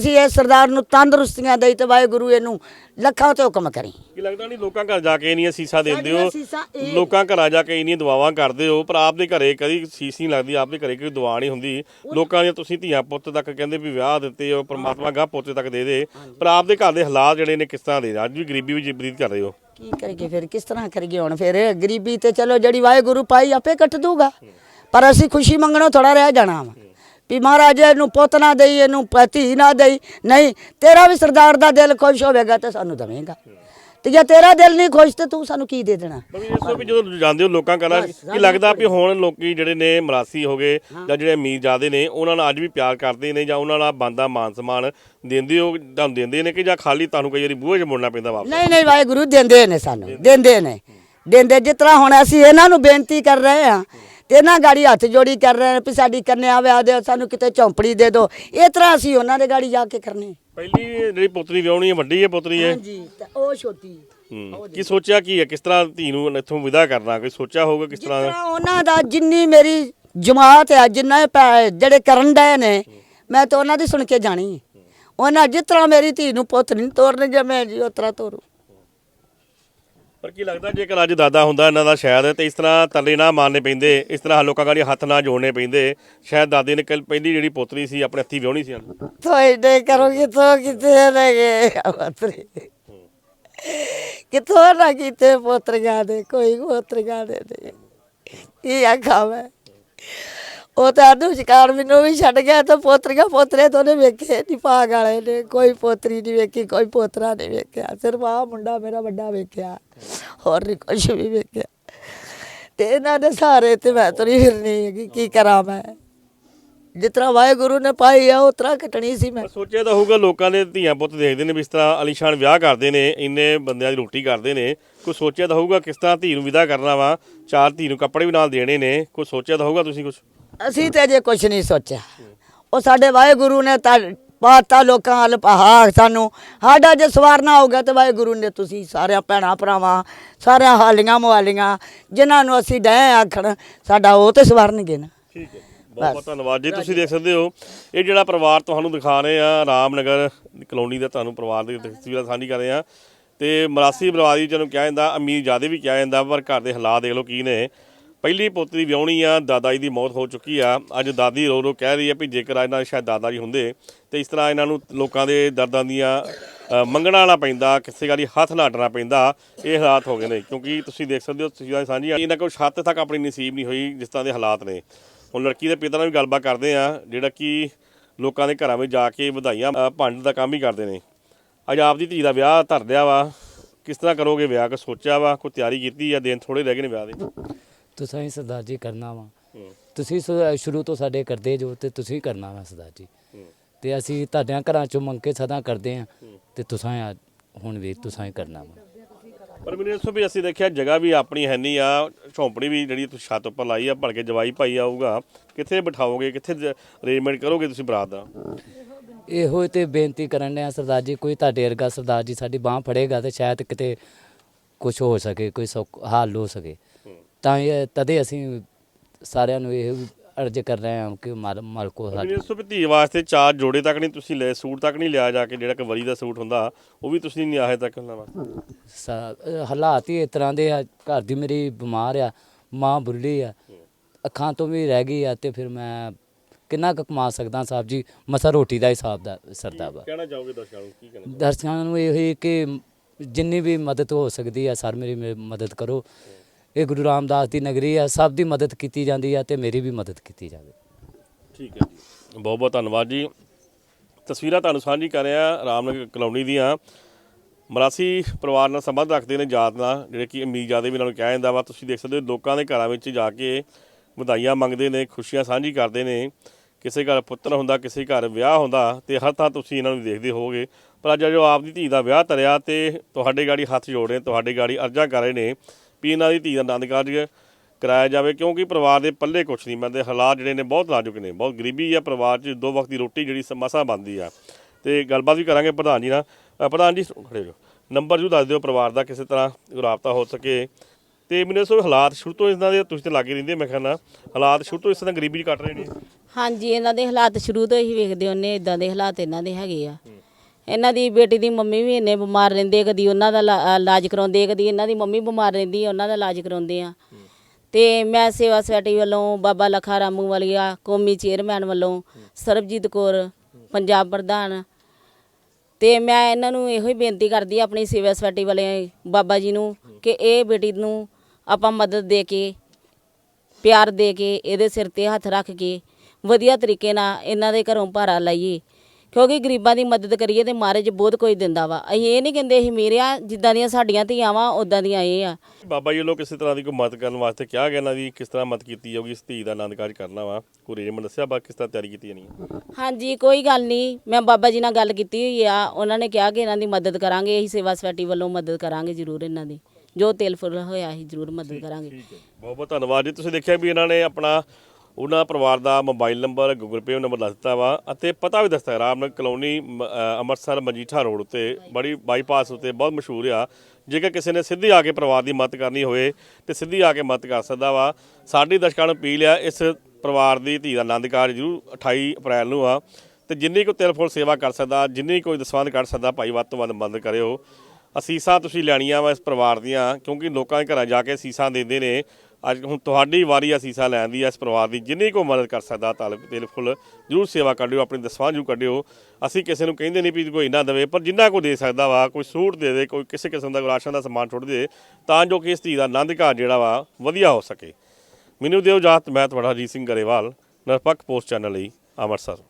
ਸਾਸੀ ਇਹ ਸਰਦਾਰ ਨੂੰ ਤੰਦਰੁਸਤੀਆਂ ਦੇਈ ਤੇ ਵਾਹਿਗੁਰੂ ਇਹਨੂੰ ਲੱਖਾਂ ਤੇ ਹੁਕਮ ਕਰੀ। ਕੀ ਲੱਗਦਾ ਨਹੀਂ ਲੋਕਾਂ ਘਰ ਜਾ ਕੇ ਇੰਨੀਆਂ ਸੀਸਾਂ ਦਿੰਦੇ ਹੋ ਲੋਕਾਂ ਘਰਾਂ ਜਾ ਕੇ ਇੰਨੀਆਂ ਦੁਆਵਾਂ ਕਰਦੇ ਹੋ ਪਰ ਆਪਦੇ ਘਰੇ ਕਦੀ ਸੀਸ ਨਹੀਂ ਲੱਗਦੀ ਆਪਦੇ ਘਰੇ ਕੋਈ ਦੁਆ ਨਹੀਂ ਹੁੰਦੀ। ਲੋਕਾਂ ਦੀਆਂ ਤੁਸੀਂ ਧੀਆਂ ਪੁੱਤ ਤੱਕ ਕਹਿੰਦੇ ਵੀ ਵਿਆਹ ਦਿੱਤੇ ਹੋ ਪ੍ਰਮਾਤਮਾ ਗਾਹ ਪੋਤੇ ਤੱਕ ਦੇ ਦੇ ਪਰ ਆਪਦੇ ਘਰ ਦੇ ਹਾਲਾਤ ਜਿਹੜੇ ਨੇ ਕਿਸ ਤਰ੍ਹਾਂ ਦੇ? ਅੱਜ ਵੀ ਗਰੀਬੀ ਵਿੱਚ ਬਰੀਤ ਕਰ ਰਹੇ ਹੋ। ਕੀ ਕਰੀਏ ਫਿਰ ਕਿਸ ਤਰ੍ਹਾਂ ਕਰੀਏ ਹੁਣ ਫਿਰ? ਗਰੀਬੀ ਤੇ ਚਲੋ ਜਿਹੜੀ ਵਾਹਿਗੁਰੂ ਪਾਈ ਆਪੇ ਕੱਟ ਦੂਗਾ। ਪਰ ਅਸੀਂ ਖੁਸ਼ੀ ਮੰਗਣੋਂ ਥੋੜਾ ਰਹਿ ਜਾਣਾ ਵਾ। ਵੀ ਮਹਾਰਾਜ ਇਹਨੂੰ ਪੁੱਤ ਨਾ ਦੇਈ ਇਹਨੂੰ ਪ- ਧੀ ਨਾ ਦੇਈ। ਨਹੀਂ ਤੇਰਾ ਵੀ ਸਰਦਾਰ ਦਾ ਦਿਲ ਖੁਸ਼ ਹੋਵੇਗਾ ਤੇ ਸਾਨੂੰ ਦਵੇਂਗਾ। ਤੇ ਜੇ ਤੇਰਾ ਦਿਲ ਨਹੀਂ ਖੁਸ਼ ਤੇ ਤੂੰ ਸਾਨੂੰ ਕੀ ਦੇ ਦੇਣਾ? ਇਸ ਵੀ ਜਦੋਂ ਜਾਂਦੇ ਹੋ ਲੋਕਾਂ ਘਰਾਂ ਕੀ ਲੱਗਦਾ ਵੀ ਹੁਣ ਲੋਕੀ ਜਿਹੜੇ ਨੇ ਮਰਾਸੀ ਹੋ ਗਏ ਜਾਂ ਜਿਹੜੇ ਅਮੀਰ ਜਾਦੇ ਨੇ ਉਹਨਾਂ ਨਾਲ ਅੱਜ ਵੀ ਪਿਆਰ ਕਰਦੇ ਨੇ ਜਾਂ ਉਹਨਾਂ ਨਾਲ ਬੰਦਾ ਮਾਨ ਸਨਮਾਨ ਦਿੰਦੇ ਹੋ ਤੁਹਾਨੂੰ ਦਿੰਦੇ ਨੇ ਕਿ ਜਾਂ ਖਾਲੀ ਤੁਹਾਨੂੰ ਕਈ ਵਾਰੀ ਬੂਹੇ 'ਚ ਮੁੜਨਾ ਪੈਂਦਾ ਵਾਪਸ? ਨਹੀਂ ਨਹੀਂ ਵਾਹਿਗੁਰੂ ਦਿੰਦੇ ਨੇ ਸਾਨੂੰ ਦਿੰਦੇ ਨੇ। ਦਿੰਦੇ ਜਿਸ ਤਰ੍ਹਾਂ ਹੁਣ ਅਸੀਂ ਇਹਨਾਂ ਨੂੰ ਬੇਨਤੀ ਕਰ ਰਹੇ ਆ ਤੇ ਇਹਨਾਂ ਗਾੜੀ ਹੱਥ ਜੋੜੀ ਕਰ ਰਹੇ ਨੇ ਵੀ ਸਾਡੀ ਕੰਨਿਆ ਵਿਆਹ ਦਿਓ ਸਾਨੂੰ ਕਿਤੇ ਝੌਂਪੜੀ ਦੇ ਦਿਓ। ਇਸ ਤਰ੍ਹਾਂ ਅਸੀਂ ਉਹਨਾਂ ਦੇ ਗਾੜੀ ਜਾ ਕੇ ਕਰਨੇ ਪਹਿਲੀ ਜਿਹੜੀ ਪੁੱਤਰੀ ਵਿਆਹਣੀ ਹੈ ਵੱਡੀ ਹੈ ਪੁੱਤਰੀ ਹੈ ਹਾਂਜੀ ਤੇ ਉਹ ਛੋਟੀ ਹੂੰ। ਕੀ ਸੋਚਿਆ ਕੀ ਹੈ? ਕਿਸ ਤਰ੍ਹਾਂ ਧੀ ਨੂੰ ਇੱਥੋਂ ਵਿਦਾ ਕਰਨਾ? ਕੋਈ ਸੋਚਿਆ ਹੋਊਗਾ ਕਿਸ ਜਿਸ ਤਰ੍ਹਾਂ? ਤਰ੍ਹਾਂ ਉਹਨਾਂ ਦਾ ਜਿੰਨੀ ਮੇਰੀ ਜਮਾਤ ਹੈ ਜਿੰਨਾ ਇਹ ਜਿਹੜੇ ਕਰਨ ਡਏ ਨੇ ਮੈਂ ਤਾਂ ਉਹਨਾਂ ਦੀ ਸੁਣ ਕੇ ਜਾਣੀ ਹੈ। ਉਹਨਾਂ ਜਿਸ ਤਰ੍ਹਾਂ ਮੇਰੀ ਧੀ ਨੂੰ ਪੁੱਤ ਨਹੀਂ ਤੋਰਨਗੇ ਮੈਂ ਜੀ ਉਸ ਤਰ੍ਹਾਂ ਤੋਰੂ। ਪਰ ਕੀ ਲੱਗਦਾ ਜੇਕਰ ਅੱਜ ਦਾਦਾ ਹੁੰਦਾ ਇਹਨਾਂ ਦਾ ਸ਼ਾਇਦ ਤੇ ਇਸ ਤਰ੍ਹਾਂ ਤਰਲੇ ਨਾ ਮਾਰਨੇ ਪੈਂਦੇ, ਇਸ ਤਰ੍ਹਾਂ ਲੋਕਾਂ ਗਾੜੀ ਹੱਥ ਨਾ ਜੋੜਨੇ ਪੈਂਦੇ, ਸ਼ਾਇਦ ਦਾਦੇ ਨੇ ਕੱਲ ਪਹਿਲੀ ਜਿਹੜੀ ਪੋਤਰੀ ਸੀ ਆਪਣੇ ਹੱਥੀ ਵਿਆਹਣੀ ਸੀ ਉਹਨੂੰ। ਤੁਹਾਡੇ ਕਰੋਗੇ ਤਾਂ ਕਿਤੇ ਲਗੇ ਪੁੱਤਰੀ। ਕਿਥੋਂ ਨਾ ਕਿਤੇ ਪੁੱਤਰੀਆਂ ਦੇ, ਕੋਈ ਪੁੱਤਰੀਆਂ ਦੇ ਦੇ। ਕੀ ਆਖਾਂ ਮੈਂ? ਉਹ ਤਾਂ ਆਨੂੰ ਸ਼ਿਕਾਰ ਮੈਨੂੰ ਵੀ ਛੱਡ ਗਿਆ ਤਾਂ ਪੋਤਰੀਆਂ ਪੋਤਰੇ ਤੋਂ ਵੇਖੇ ਨਹੀਂ ਭਾਗ ਵਾਲੇ ਨੇ, ਕੋਈ ਪੋਤਰੀ ਨਹੀਂ ਵੇਖੀ, ਕੋਈ ਪੋਤਰਾ ਨਹੀਂ ਵੇਖਿਆ, ਸਿਰਫ ਆ ਮੁੰਡਾ ਮੇਰਾ ਵੱਡਾ ਵੇਖਿਆ, ਹੋਰ ਨਹੀਂ ਕੁਛ ਵੀ ਵੇਖਿਆ। ਤੇ ਇਹਨਾਂ ਦੇ ਸਾਰੇ ਤੇ ਮੈਂ ਤੁਰੀ ਫਿਰਨੀ ਹੈਗੀ, ਕੀ ਕਰਾਂ ਮੈਂ? ਜਿਸ ਤਰ੍ਹਾਂ ਵਾਹਿਗੁਰੂ ਨੇ ਪਾਈ ਆ, ਉਸ ਤਰ੍ਹਾਂ ਕੱਟਣੀ ਸੀ ਮੈਂ। ਸੋਚਿਆ ਤਾਂ ਹੋਊਗਾ, ਲੋਕਾਂ ਦੇ ਧੀਆਂ ਪੁੱਤ ਦੇਖਦੇ ਨੇ ਵੀ ਇਸ ਤਰ੍ਹਾਂ ਅਲੀਸ਼ਾਨ ਵਿਆਹ ਕਰਦੇ ਨੇ, ਇੰਨੇ ਬੰਦਿਆਂ ਦੀ ਰੋਟੀ ਕਰਦੇ ਨੇ। ਕੋਈ ਸੋਚਿਆ ਤਾਂ ਹੋਊਗਾ ਕਿਸ ਤਰ੍ਹਾਂ ਧੀ ਨੂੰ ਵਿਦਾ ਕਰਨਾ ਵਾ, ਚਾਰ ਧੀ ਨੂੰ ਕੱਪੜੇ ਵੀ ਨਾਲ ਦੇਣੇ ਨੇ, ਕੋਈ ਸੋਚਿਆ ਤਾਂ ਹੋਊਗਾ ਤੁਸੀਂ ਕੁਝ ਅਸੀਂ ਤੇ ਅਜੇ ਕੁਝ ਨਹੀਂ ਸੋਚਿਆ। ਉਹ ਸਾਡੇ ਵਾਹਿਗੁਰੂ ਨੇ ਤਾਂ ਪਾਤਾ ਲੋਕਾਂ ਵੱਲ ਪਹਾੜ ਸਾਨੂੰ। ਸਾਡਾ ਜੇ ਸਵਾਰਨਾ ਹੋਊਗਾ ਤੇ ਵਾਹਿਗੁਰੂ ਨੇ ਤੁਸੀਂ ਸਾਰਿਆਂ ਭੈਣਾਂ ਭਰਾਵਾਂ ਸਾਰਿਆਂ ਹਾਲੀਆਂ ਮੁਹਾਲੀਆਂ ਜਿਨ੍ਹਾਂ ਨੂੰ ਅਸੀਂ ਡੈ ਆਖਣ ਸਾਡਾ ਉਹ ਤੇ ਸਵਾਰਨਗੇ ਨਾ। ਠੀਕ ਹੈ ਬਹੁਤ ਬਹੁਤ ਧੰਨਵਾਦ ਜੀ। ਤੁਸੀਂ ਦੇਖ ਸਕਦੇ ਹੋ ਇਹ ਜਿਹੜਾ ਪਰਿਵਾਰ ਤੁਹਾਨੂੰ ਦਿਖਾ ਰਹੇ ਆ ਰਾਮਨਗਰ ਕਲੋਨੀ ਦਾ ਤੁਹਾਨੂੰ ਪਰਿਵਾਰ ਦੀ ਤਸਵੀਰਾਂ ਸਾਂਝੀ ਕਰ ਰਹੇ ਆ ਤੇ ਮਰਾਸੀ ਬਰਵਾਦੀ ਜਿਹਨੂੰ ਕਿਹਾ ਜਾਂਦਾ ਅਮੀਰ ਜਾਦੇ ਵੀ ਕਿਹਾ ਜਾਂਦਾ ਪਰ ਘਰ ਦੇ ਹਾਲਾਤ ਦੇਖ ਲਓ ਕੀ ਨੇ। ਪਹਿਲੀ ਪੋਤਰੀ ਵਿਆਹਣੀ ਆ ਦਾਦਾ ਜੀ ਦੀ ਮੌਤ ਹੋ ਚੁੱਕੀ ਆ। ਅੱਜ ਦਾਦੀ ਰੋ ਰੋ ਕਹਿ ਰਹੀ ਆ ਵੀ ਜੇਕਰ ਇਹਨਾਂ ਦੇ ਸ਼ਾਇਦ ਦਾਦਾ ਜੀ ਹੁੰਦੇ ਤੇ ਇਸ ਤਰ੍ਹਾਂ ਇਹਨਾਂ ਨੂੰ ਲੋਕਾਂ ਦੇ ਦਰਦਾਂ ਦੀਆਂ ਮੰਗਣਾ ਨਾ ਪੈਂਦਾ ਕਿਸੇ ਗਾੜੀ ਹੱਥ ਨਾ ਅੱਡਣਾ ਪੈਂਦਾ ਇਹ ਹਾਲਾਤ ਹੋ ਗਏ ਨੇ। ਕਿਉਂਕਿ ਤੁਸੀਂ ਦੇਖ ਸਕਦੇ ਹੋ ਤਸਵੀਰਾਂ ਸਾਂਝੀਆਂ ਇਹਨਾਂ ਕੋਲ ਛੱਤ ਤੱਕ ਆਪਣੀ ਨਸੀਬ ਨਹੀਂ ਹੋਈ ਜਿਸ ਤਰ੍ਹਾਂ ਦੇ ਹਾਲਾਤ ਨੇ। ਹੁਣ ਲੜਕੀ ਦੇ ਪਿਤਾ ਨਾਲ ਵੀ ਗੱਲਬਾਤ ਕਰਦੇ ਆ ਜਿਹੜਾ ਕਿ ਲੋਕਾਂ ਦੇ ਘਰਾਂ ਵਿੱਚ ਜਾ ਕੇ ਵਧਾਈਆਂ ਅ, ਭੰਡ ਦਾ ਕੰਮ ਹੀ ਕਰਦੇ ਨੇ। ਅੱਜ ਆਪ ਦੀ ਧੀ ਦਾ ਵਿਆਹ ਧਰ ਲਿਆ ਵਾ। ਕਿਸ ਤਰ੍ਹਾਂ ਕਰੋਗੇ ਵਿਆਹ? ਕੋ ਸੋਚਿਆ ਵਾ? ਕੋਈ ਤਿਆਰੀ ਕੀਤੀ ਆ? ਦਿਨ ਥੋੜੇ ਰਹਿ ਗਏ ਨੇ ਵਿਆਹ ਦੇ। ਤੁਸੀਂ ਹੀ ਸਰਦਾਰ ਜੀ ਕਰਨਾ ਵਾ। ਤੁਸੀਂ ਸ- ਸ਼ੁਰੂ ਤੋਂ ਸਾਡੇ ਕਰਦੇ ਜੋ ਤੇ ਤੁਸੀਂ ਕਰਨਾ ਵਾ ਸਰਦਾਰ ਜੀ ਤੇ ਅਸੀਂ ਤੁਹਾਡਿਆਂ ਘਰਾਂ ਚੋਂ ਮੰਗ ਕੇ ਸਦਾ ਕਰਦੇ ਆ ਤੇ ਤੁਸੀਂ ਆ ਹੁਣ ਵੀ ਤੁਸੀਂ ਹੀ ਕਰਨਾ ਵਾ। ਪਰ ਮੈਨੂੰ ਦੱਸੋ ਵੀ ਅਸੀਂ ਦੇਖਿਆ ਜਗ੍ਹਾ ਵੀ ਆਪਣੀ ਹੈ ਨਹੀਂ ਆ ਝੌਂਪੜੀ ਵੀ ਜਿਹੜੀ ਤੁਸੀਂ ਛੱਤ ਉੱਪਰ ਲਾਈ ਆ ਭਲਕੇ ਜਵਾਈ ਭਾਈ ਆਊਗਾ ਕਿੱਥੇ ਬਿਠਾਓਗੇ ਕਿੱਥੇ ਅਰੇਂਜਮੈਂਟ ਕਰੋਗੇ ਤੁਸੀਂ ਬਰਾਤ ਦਾ? ਇਹੋ ਤੇ ਬੇਨਤੀ ਕਰਨ ਡਿਆ ਸਰਦਾਰ ਜੀ ਕੋਈ ਤੁਹਾਡੇ ਵਰਗਾ ਸਰਦਾਰ ਜੀ ਸਾਡੀ ਬਾਹ ਫੜੇਗਾ ਤੇ ਸ਼ਾਇਦ ਕਿਤੇ ਕੁਝ ਹੋ ਸਕੇ ਕੋਈ ਸੌਖ- ਹੱਲ ਹੋ ਸਕੇ। ਤਾਂ ਇਹ ਤਦੇ ਅਸੀਂ ਸਾਰਿਆਂ ਨੂੰ ਇਹ ਅਰਜ਼ ਕਰ ਰਹੇ ਹਾਂ ਕਿ ਮਾਲ ਮਾਲਕੋ ਸਾਡੇ ਦੱਸੋ ਵੀ ਧੀ ਵਾਸਤੇ ਚਾਰ ਜੋੜੇ ਤੱਕ ਨਹੀਂ ਤੁਸੀਂ ਲਏ ਸੂਟ ਤੱਕ ਨਹੀਂ ਲਿਆ ਜਾ ਕੇ ਜਿਹੜਾ ਕਿ ਵਰੀ ਦਾ ਸੂਟ ਹੁੰਦਾ ਉਹ ਵੀ ਤੁਸੀਂ ਨਹੀਂ ਆਏ ਤੱਕ ਉਹਨਾਂ ਵਾਸਤੇ ਸਾ- ਅਹ ਹਾਲਾਤ ਹੀ ਇਸ ਤਰ੍ਹਾਂ ਦੇ ਆ ਘਰ ਦੀ ਮੇਰੀ ਬਿਮਾਰ ਆ ਮਾਂ ਬੁੱਢੀ ਆ ਅੱਖਾਂ ਤੋਂ ਵੀ ਰਹਿ ਗਈ ਆ ਤੇ ਫਿਰ ਮੈਂ ਕਿੰਨਾ ਕੁ ਕਮਾ ਸਕਦਾ ਸਾਹਿਬ ਜੀ? ਮਸਾ ਰੋਟੀ ਦਾ ਹਿਸਾਬ ਦਾ ਸਰਦਾ ਵਾ। ਕਹਿਣਾ ਚਾਹੋਗੇ ਦਰਸ਼ਕਾਂ ਨੂੰ? ਕੀ ਕਹਿਣਾ ਦਰਸ਼ਕਾਂ ਨੂੰ ਇਹ ਹੀ ਕਿ ਜਿੰਨੀ ਵੀ ਮਦਦ ਹੋ ਸਕਦੀ ਆ ਸਰ ਮੇਰੀ ਮੇ- ਮਦਦ ਕਰੋ। ਇਹ ਗੁਰੂ ਰਾਮਦਾਸ ਦੀ ਨਗਰੀ ਆ, ਸਭ ਦੀ ਮਦਦ ਕੀਤੀ ਜਾਂਦੀ ਆ ਤੇ ਮੇਰੀ ਵੀ ਮਦਦ ਕੀਤੀ ਜਾਵੇ। ਠੀਕ ਹੈ ਜੀ। ਬਹੁਤ ਬਹੁਤ ਧੰਨਵਾਦ ਜੀ। ਤਸਵੀਰਾਂ ਤੁਹਾਨੂੰ ਸਾਂਝੀ ਕਰ ਰਿਹਾ ਰਾਮਨਗਰ ਕਲੋਨੀ ਦੀਆਂ। ਮਰਾਸੀ ਪਰਿਵਾਰ ਨਾਲ ਸੰਬੰਧ ਰੱਖਦੇ ਨੇ ਜਾਤ ਨਾਲ, ਜਿਹੜੇ ਕਿ ਅਮੀਰ ਜਾਦੇ ਵੀ ਇਹਨਾਂ ਨੂੰ ਕਿਹਾ ਜਾਂਦਾ ਵਾ। ਤੁਸੀਂ ਦੇਖ ਸਕਦੇ ਹੋ ਲੋਕਾਂ ਦੇ ਘਰਾਂ ਵਿੱਚ ਜਾ ਕੇ ਵਧਾਈਆਂ ਮੰਗਦੇ ਨੇ, ਖੁਸ਼ੀਆਂ ਸਾਂਝੀ ਕਰਦੇ ਨੇ। ਕਿਸੇ ਘਰ ਪੁੱਤਰ ਹੁੰਦਾ, ਕਿਸੇ ਘਰ ਵਿਆਹ ਹੁੰਦਾ ਤੇ ਹਰ ਥਾਂ ਤੁਸੀਂ ਇਹਨਾਂ ਨੂੰ ਦੇਖਦੇ ਹੋਵੋਗੇ। ਪਰ ਅੱਜ ਜੋ ਆਪਦੀ ਧੀ ਦਾ ਵਿਆਹ ਤਰਿਆ ਤੇ ਤੁਹਾਡੇ ਗਾੜੀ ਹੱਥ ਜੋੜ ਰਹੇ, ਤੁਹਾਡੇ ਗਾੜੀ ਅਰਜ਼ਾ ਕਰ ਰਹੇ ਨੇ ਵੀ ਇਹਨਾਂ ਦੀ ਧੀ ਦਾ ਆਨੰਦ ਕਾਰਜ ਕਰਾਇਆ ਜਾਵੇ ਕਿਉਂਕਿ ਪਰਿਵਾਰ ਦੇ ਪੱਲੇ ਕੁਛ ਨਹੀਂ ਬੰਦੇ ਹਾਲਾਤ ਜਿਹੜੇ ਨੇ ਬਹੁਤ ਨਾਜ਼ੁਕ ਨੇ ਬਹੁਤ ਗਰੀਬੀ ਆ ਪਰਿਵਾਰ 'ਚ ਦੋ ਵਕਤ ਦੀ ਰੋਟੀ ਜਿਹੜੀ ਮਸਾ ਬਣਦੀ ਆ। ਤੇ ਗੱਲਬਾਤ ਵੀ ਕਰਾਂਗੇ ਪ੍ਰਧਾਨ ਜੀ ਨਾਲ। ਪ੍ਰਧਾਨ ਜੀ ਖੜੇ ਹੋ। ਨੰਬਰ ਜੂ ਦੱਸ ਦਿਓ ਪਰਿਵਾਰ ਦਾ ਕਿਸੇ ਤਰ੍ਹਾਂ ਰਾਬਤਾ ਹੋ ਸਕੇ। ਤੇ ਮੈਨੂੰ ਸੋ ਹਾਲਾਤ ਸ਼ੁਰੂ ਤੋਂ ਇਦਾਂ ਦੇ ਤੁਸੀਂ ਤੇ ਲੱਗੇ ਰਹਿੰਦੇ ਮੈਂ ਕਹਿੰਦਾ। ਹਾਲਾਤ ਸ਼ੁਰੂ ਤੋਂ ਇਸ ਤਰ੍ਹਾਂ ਗਰੀਬੀ 'ਚ ਕੱਟ ਰਹੇ ਨੇ। ਹਾਂਜੀ ਇਹਨਾਂ ਦੇ ਹਾਲਾਤ ਸ਼ੁਰੂ ਤੋਂ ਹੀ ਵੇਖਦੇ ਹੁੰਨੇ ਇਦਾਂ ਦੇ ਹਾਲਾਤ ਇਹਨਾਂ ਦੇ ਹੈਗੇ ਆ। ਇਹਨਾਂ ਦੀ ਬੇਟੀ ਦੀ ਮੰਮੀ ਵੀ ਇੰਨੇ ਬਿਮਾਰ ਰਹਿੰਦੇ ਕਦੀ ਉਹਨਾਂ ਦਾ ਇਲਾ- ਇਲਾਜ ਕਰਾਉਂਦੇ ਕਦੀ ਇਹਨਾਂ ਦੀ ਮੰਮੀ ਬਿਮਾਰ ਰਹਿੰਦੀ ਉਹਨਾਂ ਦਾ ਇਲਾਜ ਕਰਾਉਂਦੇ ਆ। ਤੇ ਮੈਂ ਸੇਵਾ ਸੋਸਾਇਟੀ ਵੱਲੋਂ ਬਾਬਾ ਲਖਾ ਰਾਮੂ ਵਾਲੀਆ, ਕੌਮੀ ਚੇਅਰਮੈਨ ਵੱਲੋਂ ਸਰਬਜੀਤ ਕੌਰ, ਪੰਜਾਬ ਪ੍ਰਧਾਨ। ਤੇ ਮੈਂ ਇਹਨਾਂ ਨੂੰ ਇਹੋ ਹੀ ਬੇਨਤੀ ਕਰਦੀ ਆ, ਆਪਣੀ ਸੇਵਾ ਸੋਸਾਇਟੀ ਵਾਲੇ ਬਾਬਾ ਜੀ ਨੂੰ ਕਿ ਇਹ ਬੇਟੀ ਨੂੰ ਆਪਾਂ ਮਦਦ ਦੇ ਕੇ, ਪਿਆਰ ਦੇ ਕੇ, ਇਹਦੇ ਸਿਰ ਤੇ ਹੱਥ ਰੱਖ ਕੇ ਵਧੀਆ ਤਰੀਕੇ ਨਾਲ ਇਹਨਾਂ ਦੇ ਘਰੋਂ ਭਾਰਾ ਲਾਈਏ। ਕਿਉਂਕਿ ਗਰੀਬਾਂ ਦੀ ਮਦਦ ਕਰੀਏ ਤੇ ਮਹਾਰਾਜ ਬਹੁਤ ਕੁਝ ਦਿੰਦਾ ਵਾ। ਅਸੀਂ ਇਹ ਨਹੀਂ ਕਹਿੰਦੇ ਅਸੀਂ ਮੇਰਿਆ ਜਿੱਦਾਂ ਦੀਆਂ ਸਾਡੀਆਂ ਧੀਆਂ ਵਾ ਉਦਾਂ ਦੀਆਂ ਇਹ ਆ। ਬਾਬਾ ਜੀ ਵੱਲੋਂ ਕਿਸੇ ਤਰ੍ਹਾਂ ਦੀ ਕੋਈ ਮਦਦ ਕਰਨ ਵਾਸਤੇ ਕਿਹਾ ਗਿਆ ਇਹਨਾਂ ਦੀ ਕਿਸ ਤਰ੍ਹਾਂ ਮਦਦ ਕੀਤੀ ਜਾਊਗੀ ਇਸ ਧੀ ਦਾ ਆਨੰਦ ਕਾਰਜ ਕਰਨਾ ਵਾ। ਕੋਈ ਰੇਜਮੈਂਟ ਦੱਸਿਆ ਬਾ ਕਿਸ ਤਰ੍ਹਾਂ ਤਿਆਰੀ ਕੀਤੀ ਜਾਣੀ ਹੈ ਹਾਂਜੀ ਕੋਈ ਗੱਲ ਨਹੀਂ। ਮੈਂ ਬਾਬਾ ਜੀ ਨਾਲ ਗੱਲ ਕੀਤੀ ਹੋਈ ਆ। ਉਹਨਾਂ ਨੇ ਕਿਹਾ ਕਿ ਇਹਨਾਂ ਦੀ ਮਦਦ ਕਰਾਂਗੇ ਅਸੀਂ ਸੇਵਾ ਸੋਸਾਇਟੀ ਵੱਲੋਂ ਮਦਦ ਕਰਾਂਗੇ ਜ਼ਰੂਰ ਇਹਨਾਂ ਦੀ। ਜੋ ਤਿਲ ਫੁੱਲ ਹੋਇਆ ਅਸੀਂ ਜ਼ਰੂਰ ਮਦਦ ਕਰਾਂਗੇ। ਬਹੁਤ ਬਹੁਤ ਧੰਨਵਾਦ ਜੀ। ਤੁਸੀਂ ਦੇਖਿਆ ਵੀ ਇਹਨਾਂ ਨੇ ਆਪਣਾ ਉਹਨਾਂ ਪਰਿਵਾਰ ਦਾ mobile number Google Pay number ਦੱਸ ਦਿੱਤਾ ਵਾ ਅਤੇ ਪਤਾ ਵੀ ਦੱਸਤਾ ਰਾਮਨਗਰ ਕਲੋਨੀ, ਮ- ਅੰਮ੍ਰਿਤਸਰ ਮਜੀਠਾ ਰੋਡ ਉੱਤੇ ਬੜੀ ਬਾਈਪਾਸ ਉੱਤੇ ਬਹੁਤ ਮਸ਼ਹੂਰ ਆ। ਜੇਕਰ ਕਿਸੇ ਨੇ ਸਿੱਧੀ ਆ ਕੇ ਪਰਿਵਾਰ ਦੀ ਮਦਦ ਕਰਨੀ ਹੋਵੇ ਤੇ ਸਿੱਧੀ ਆ ਕੇ ਮਦਦ ਕਰ ਸਕਦਾ ਵਾ। ਸਾਡੀ ਦਰਸ਼ਕਾਂ ਨੂੰ ਅਪੀਲ ਆ, ਇਸ ਪਰਿਵਾਰ ਦੀ ਧੀ ਦਾ ਆਨੰਦ ਕਾਰਜ ਜ਼ਰੂਰ 28 ਅਪ੍ਰੈਲ ਨੂੰ ਆ। ਤੇ ਜਿੰਨੀ ਕੋ ਤਿਲ ਫੁੱਲ ਸੇਵਾ ਕਰ ਸਕਦਾ, ਜਿੰਨੀ ਕੋਈ ਦਸਵੰਦ ਕਰ ਸਕਦਾ, ਭਾਈ ਵੱਧ ਤੋਂ ਵੱਧ ਮਦਦ ਕਰਿਓ। ਅਸੀਸਾਂ ਤੁਸੀਂ ਲੈਣੀਆਂ ਵਾ ਇਸ ਪਰਿਵਾਰ ਦੀਆਂ, ਕਿਉਂਕਿ ਲੋਕਾਂ ਦੇ ਘਰਾਂ ਜਾ ਕੇ ਅਸੀਸਾਂ ਦਿੰਦੇ ਨੇ। ਅੱਜ ਹੁਣ ਤੁਹਾਡੀ ਵਾਰੀ ਆ ਅਸੀਸਾਂ ਲੈਣ ਦੀ ਆ ਇਸ ਪਰਿਵਾਰ ਦੀ ਜਿੰਨੀ ਕੋ ਮਦਦ ਕਰ ਸਕਦਾ ਤਾਲਬ ਤਿਲ ਫੁੱਲ ਜ਼ਰੂਰ ਸੇਵਾ ਕੱਢਿਓ, ਆਪਣੀ ਦਸਵਾਂ ਜ਼ਰੂਰ ਕੱਢਿਓ। ਅਸੀਂ ਕਿਸੇ ਨੂੰ ਕਹਿੰਦੇ ਨਹੀਂ ਵੀ ਕੋਈ ਇੰਨਾ ਦੇਵੇ, ਪਰ ਜਿੰਨਾ ਕੋ ਦੇ ਸਕਦਾ ਵਾ, ਕੋਈ ਸੂਟ ਦੇ ਦੇ, ਕੋਈ ਕਿਸੇ ਕਿਸਮ ਦਾ, ਕੋਈ ਰਾਸ਼ਨ ਦਾ ਸਮਾਨ ਛੁੱਟ ਦੇ, ਤਾਂ ਜੋ ਕਿ ਇਸ ਧੀ ਦਾ ਆਨੰਦ ਘਾਟ ਜਿਹੜਾ ਵਾ, ਵਧੀਆ ਹੋ ਸਕੇ। ਮੈਨੂੰ ਦਿਓ ਜਾਤ ਮੈਂ ਤੁਹਾਡਾ ਅਜੀਤ ਸਿੰਘ ਗਰੇਵਾਲ, ਨਿਰਪੱਖ ਪੋਸਟ ਚੈਨਲ ਲਈ, ਅੰਮ੍ਰਿਤਸਰ।